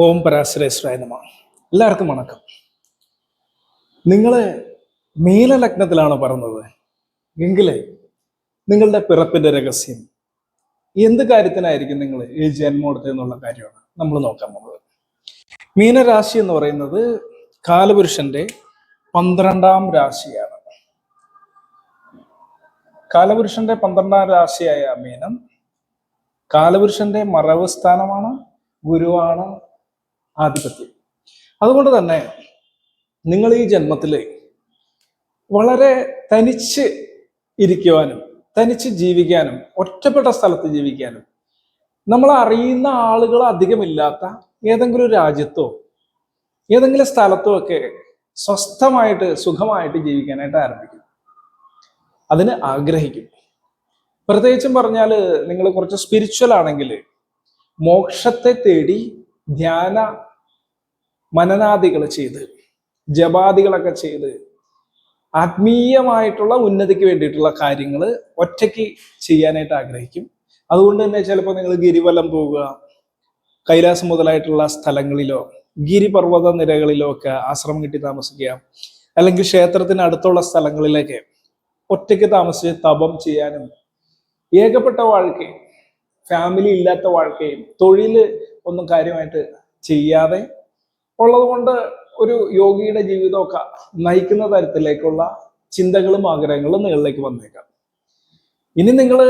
ഓം പരാശ്രേഷ്ഠായ നമ. എല്ലാവർക്കും വണക്കം. നിങ്ങൾ നീലലഗ്നത്തിലാണ് പറഞ്ഞത് എങ്കിൽ നിങ്ങളുടെ പിറപ്പിന്റെ രഹസ്യം എന്ത് കാര്യത്തിനായിരിക്കും നിങ്ങൾ ഈ ജന്മം എന്നുള്ള കാര്യമാണ് നമ്മൾ നോക്കാൻ പോകുന്നത്. മീനരാശി എന്ന് പറയുന്നത് കാലപുരുഷന്റെ പന്ത്രണ്ടാം രാശിയാണ്. കാലപുരുഷന്റെ പന്ത്രണ്ടാം രാശിയായ മീനം കാലപുരുഷന്റെ മറവ് സ്ഥാനമാണ് ഗുരുവാണ് ആധിപത്യം. അതുകൊണ്ട് തന്നെ നിങ്ങൾ ഈ ജന്മത്തിൽ വളരെ തനിച്ച് ഇരിക്കുവാനും തനിച്ച് ജീവിക്കാനും ഒറ്റപ്പെട്ട സ്ഥലത്ത് ജീവിക്കാനും നമ്മൾ അറിയുന്ന ആളുകൾ അധികമില്ലാത്ത ഏതെങ്കിലും രാജ്യത്തോ ഏതെങ്കിലും സ്ഥലത്തോ ഒക്കെ സ്വസ്ഥമായിട്ട് സുഖമായിട്ട് ജീവിക്കാനായിട്ട് ആരംഭിക്കും. അതിന് ആഗ്രഹിക്കും. പ്രത്യേകിച്ചും പറഞ്ഞാൽ നിങ്ങൾ കുറച്ച് സ്പിരിച്വൽ ആണെങ്കിൽ മോക്ഷത്തെ തേടി ധ്യാന മനനാദികൾ ചെയ്ത് ജപാദികളൊക്കെ ചെയ്ത് ആത്മീയമായിട്ടുള്ള ഉന്നതിക്ക് വേണ്ടിയിട്ടുള്ള കാര്യങ്ങൾ ഒറ്റയ്ക്ക് ചെയ്യാനായിട്ട് ആഗ്രഹിക്കും. അതുകൊണ്ട് തന്നെ ചിലപ്പോൾ നിങ്ങൾ ഗിരിവലം പോവുക കൈലാസം മുതലായിട്ടുള്ള സ്ഥലങ്ങളിലോ ഗിരിപർവത നിരകളിലോ ഒക്കെ ആശ്രമം കിട്ടി താമസിക്കുക അല്ലെങ്കിൽ ക്ഷേത്രത്തിന് അടുത്തുള്ള സ്ഥലങ്ങളിലേക്ക് ഒറ്റയ്ക്ക് താമസിച്ച് തപം ചെയ്യാനും ഏകപ്പെട്ട വാഴ്ക്കയും ഫാമിലി ഇല്ലാത്ത വാഴ്ക്കയും തൊഴിൽ ഒന്നും കാര്യമായിട്ട് ചെയ്യാതെ ഉള്ളതുകൊണ്ട് ഒരു യോഗിയുടെ ജീവിതമൊക്കെ നയിക്കുന്ന തരത്തിലേക്കുള്ള ചിന്തകളും ആഗ്രഹങ്ങളും നിങ്ങളിലേക്ക് വന്നേക്കാം. ഇനി നിങ്ങൾ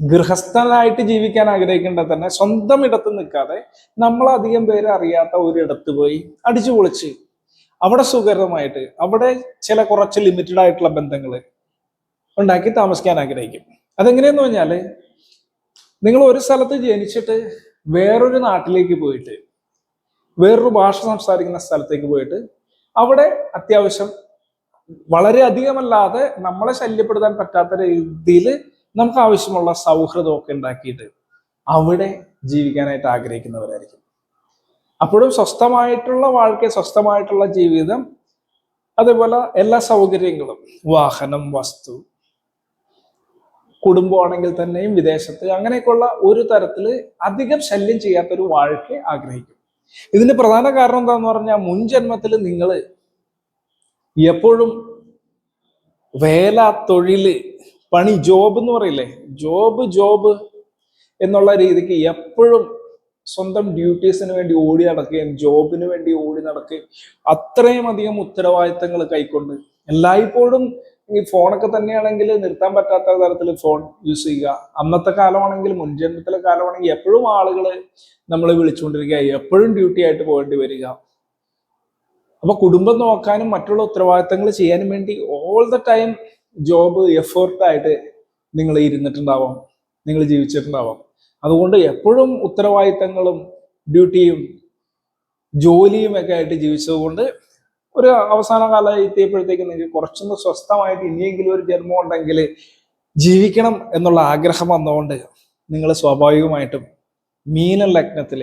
ഗൃഹസ്ഥനായിട്ട് ജീവിക്കാൻ ആഗ്രഹിക്കേണ്ട തന്നെ സ്വന്തം ഇടത്ത് നിൽക്കാതെ നമ്മളധികം പേര് അറിയാത്ത ഒരിടത്ത് പോയി അടിച്ചു പൊളിച്ച് അവിടെ സുഖകരമായിട്ട് അവിടെ ചില കുറച്ച് ലിമിറ്റഡ് ആയിട്ടുള്ള ബന്ധങ്ങൾ ഉണ്ടാക്കി താമസിക്കാൻ ആഗ്രഹിക്കും. അതെങ്ങനെയെന്ന് പറഞ്ഞാൽ നിങ്ങൾ ഒരു സ്ഥലത്ത് ജനിച്ചിട്ട് വേറൊരു നാട്ടിലേക്ക് പോയിട്ട് വേറൊരു ഭാഷ സംസാരിക്കുന്ന സ്ഥലത്തേക്ക് പോയിട്ട് അവിടെ അത്യാവശ്യം വളരെ അധികമല്ലാതെ നമ്മളെ ശല്യപ്പെടുത്താൻ പറ്റാത്ത രീതിയിൽ നമുക്ക് ആവശ്യമുള്ള സൗഹൃദമൊക്കെ ഉണ്ടാക്കിയിട്ട് അവിടെ ജീവിക്കാനായിട്ട് ആഗ്രഹിക്കുന്നവരായിരിക്കും. അപ്പോഴും സ്വസ്ഥമായിട്ടുള്ള வாழ்க்கை സ്വസ്ഥമായിട്ടുള്ള ജീവിതം അതേപോലെ എല്ലാ സൗകര്യങ്ങളും വാഹനം വസ്തു കുടുംബമാണെങ്കിൽ തന്നെയും വിദേശത്ത് അങ്ങനെയൊക്കെയുള്ള ഒരു തരത്തിൽ അധികം ശല്യം ചെയ്യാത്ത ഒരു വാഴ്ക്കை ആഗ്രഹിക്കും. ഇതിന്റെ പ്രധാന കാരണം എന്താന്ന് പറഞ്ഞാൽ മുൻ ജന്മത്തിൽ നിങ്ങൾ എപ്പോഴും വേല തൊഴിൽ പണി ജോബ് എന്ന് പറയില്ലേ? ജോബ് ജോബ് എന്നുള്ള രീതിക്ക് എപ്പോഴും സ്വന്തം ഡ്യൂട്ടീസിന് വേണ്ടി ഓടി നടക്കുകയും ജോബിന് വേണ്ടി ഓടി നടക്കുകയും അത്രയും അധികം ഉത്തരവാദിത്തങ്ങൾ കൈക്കൊണ്ട് എല്ലായ്പ്പോഴും ഈ ഫോണൊക്കെ തന്നെയാണെങ്കിൽ നിർത്താൻ പറ്റാത്ത തരത്തിൽ ഫോൺ യൂസ് ചെയ്യുക. അന്നത്തെ കാലമാണെങ്കിൽ മുൻജന്മത്തിലെ കാലമാണെങ്കിൽ എപ്പോഴും ആളുകൾ നമ്മളെ വിളിച്ചുകൊണ്ടിരിക്കുക. എപ്പോഴും ഡ്യൂട്ടി ആയിട്ട് പോകേണ്ടി വരിക. അപ്പൊ കുടുംബം നോക്കാനും മറ്റുള്ള ഉത്തരവാദിത്തങ്ങൾ ചെയ്യാനും വേണ്ടി ഓൾ ദ ടൈം ജോബ് എഫേർട്ടായിട്ട് നിങ്ങൾ ഇരുന്നിട്ടുണ്ടാവാം. നിങ്ങൾ ജീവിച്ചിട്ടുണ്ടാവാം. അതുകൊണ്ട് എപ്പോഴും ഉത്തരവാദിത്തങ്ങളും ഡ്യൂട്ടിയും ജോലിയും ഒക്കെ ആയിട്ട് ജീവിച്ചതുകൊണ്ട് ഒരു അവസാന കാലം എത്തിയപ്പോഴത്തേക്ക് നിങ്ങൾക്ക് കുറച്ചൊന്ന് സ്വസ്ഥമായിട്ട് ഇനിയെങ്കിലും ഒരു ജന്മം ഉണ്ടെങ്കിൽ ജീവിക്കണം എന്നുള്ള ആഗ്രഹം വന്നുകൊണ്ട് നിങ്ങൾ സ്വാഭാവികമായിട്ടും മീന ലഗ്നത്തിൽ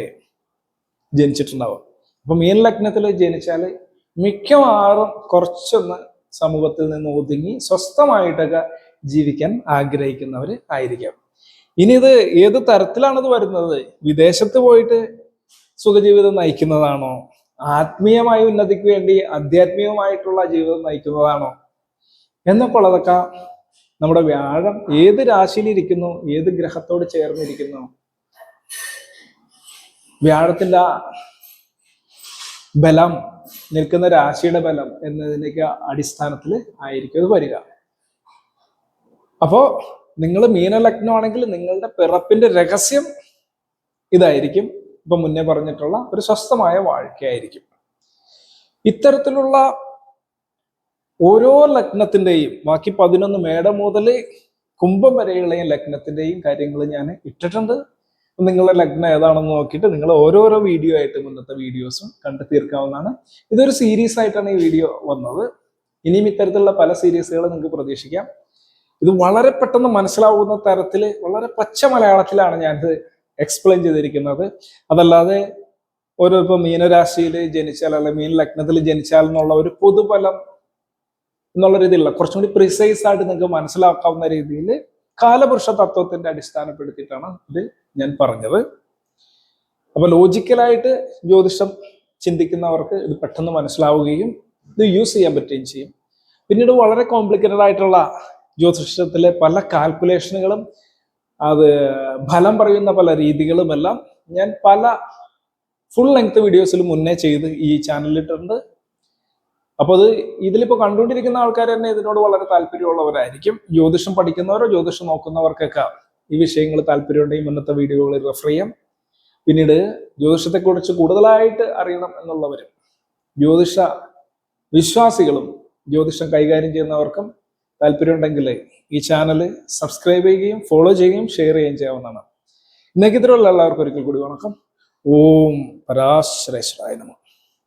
ജനിച്ചിട്ടുണ്ടാവും. അപ്പൊ മീന ലഗ്നത്തിൽ ജനിച്ചാൽ മിക്കവാറും കുറച്ചൊന്ന് സമൂഹത്തിൽ നിന്ന് ഒതുങ്ങി സ്വസ്ഥമായിട്ടൊക്കെ ജീവിക്കാൻ ആഗ്രഹിക്കുന്നവർ ആയിരിക്കാം. ഇനി ഇത് ഏത് തരത്തിലാണത് വരുന്നത്? വിദേശത്ത് പോയിട്ട് സുഖജീവിതം നയിക്കുന്നതാണോ? ആത്മീയമായ ഉന്നതിക്ക് വേണ്ടി ആധ്യാത്മികമായിട്ടുള്ള ജീവിതം നയിക്കുന്നതാണോ? എന്നൊക്കെ ഉള്ളതൊക്കെ നമ്മുടെ വ്യാഴം ഏത് രാശിയിലിരിക്കുന്നു ഏത് ഗ്രഹത്തോട് ചേർന്നിരിക്കുന്നു? വ്യാഴത്തിന്റെ ബലം നിൽക്കുന്ന രാശിയുടെ ബലം എന്നതിനൊക്കെ അടിസ്ഥാനത്തിൽ ആയിരിക്കും അത് വരിക. അപ്പോ നിങ്ങൾ മീനലഗ്നമാണെങ്കിൽ നിങ്ങളുടെ പിറപ്പിന്റെ രഹസ്യം ഇതായിരിക്കും. ഇപ്പൊ മുന്നേ പറഞ്ഞിട്ടുള്ള ഒരു സ്വസ്ഥമായ വാഴ്ക്കയായിരിക്കും. ഇത്തരത്തിലുള്ള ഓരോ ലഗ്നത്തിന്റെയും ബാക്കി പതിനൊന്ന് മേടം മുതൽ കുംഭം വരെയുള്ള ലഗ്നത്തിന്റെയും കാര്യങ്ങൾ ഞാൻ ഇട്ടിട്ടുണ്ട്. നിങ്ങളുടെ ലഗ്നം ഏതാണെന്ന് നോക്കിയിട്ട് നിങ്ങൾ ഓരോരോ വീഡിയോ ആയിട്ട് മുന്നത്തെ വീഡിയോസും കണ്ടു തീർക്കാവുന്നതാണ്. ഇതൊരു സീരീസ് ആയിട്ടാണ് ഈ വീഡിയോ വന്നത്. ഇനിയും ഇത്തരത്തിലുള്ള പല സീരീസുകൾ നിങ്ങൾക്ക് പ്രതീക്ഷിക്കാം. ഇത് വളരെ പെട്ടെന്ന് മനസ്സിലാവുന്ന തരത്തിൽ വളരെ പച്ച മലയാളത്തിലാണ് ഞാനിത് എക്സ്പ്ലെയിൻ ചെയ്തിരിക്കുന്നത്. അതല്ലാതെ ഒരു ഇപ്പൊ മീനരാശിയിൽ ജനിച്ചാൽ അല്ലെ മീൻ ലഗ്നത്തിൽ ജനിച്ചാൽ എന്നുള്ള ഒരു പൊതുഫലം എന്നുള്ള രീതിയിലുള്ള കുറച്ചും കൂടി പ്രിസൈസ് ആയിട്ട് നിങ്ങൾക്ക് മനസ്സിലാക്കാവുന്ന രീതിയിൽ കാലപുരുഷ തത്വത്തിന്റെ അടിസ്ഥാനപ്പെടുത്തിയിട്ടാണ് ഇത് ഞാൻ പറഞ്ഞത്. അപ്പൊ ലോജിക്കലായിട്ട് ജ്യോതിഷം ചിന്തിക്കുന്നവർക്ക് ഇത് പെട്ടെന്ന് മനസ്സിലാവുകയും ഇത് യൂസ് ചെയ്യാൻ പറ്റുകയും ചെയ്യും. പിന്നീട് വളരെ കോംപ്ലിക്കേറ്റഡ് ആയിട്ടുള്ള ജ്യോതിഷത്തിലെ പല കാൽക്കുലേഷനുകളും അത് ഫലം പറയുന്ന പല രീതികളുമെല്ലാം ഞാൻ പല ഫുൾ ലെങ്ത് വീഡിയോസിൽ മുന്നേ ചെയ്ത് ഈ ചാനലിലിട്ടുണ്ട് അപ്പോൾ അത് ഇതിലിപ്പോൾ കണ്ടുകൊണ്ടിരിക്കുന്ന ആൾക്കാർ തന്നെ ഇതിനോട് വളരെ താല്പര്യമുള്ളവരായിരിക്കും. ജ്യോതിഷം പഠിക്കുന്നവരോ ജ്യോതിഷം നോക്കുന്നവർക്കൊക്കെ ഈ വിഷയങ്ങൾ താല്പര്യമുണ്ടെങ്കിൽ മുന്നത്തെ വീഡിയോകളിൽ റെഫർ ചെയ്യാം. പിന്നീട് ജ്യോതിഷത്തെക്കുറിച്ച് കൂടുതലായിട്ട് അറിയണം എന്നുള്ളവരും ജ്യോതിഷ വിശ്വാസികളും ജ്യോതിഷം കൈകാര്യം ചെയ്യുന്നവർക്കും താല്പര്യമുണ്ടെങ്കിൽ ഈ ചാനൽ സബ്സ്ക്രൈബ് ചെയ്യുകയും ഫോളോ ചെയ്യുകയും ഷെയർ ചെയ്യുകയും ചെയ്യാവുന്നതാണ്. ഇന്നേക്ക് ഇത്രയുള്ള എല്ലാവർക്കും ഒരിക്കൽ കൂടി വണക്കം. ഓം പരാശ്രേശ്വരായ നമ.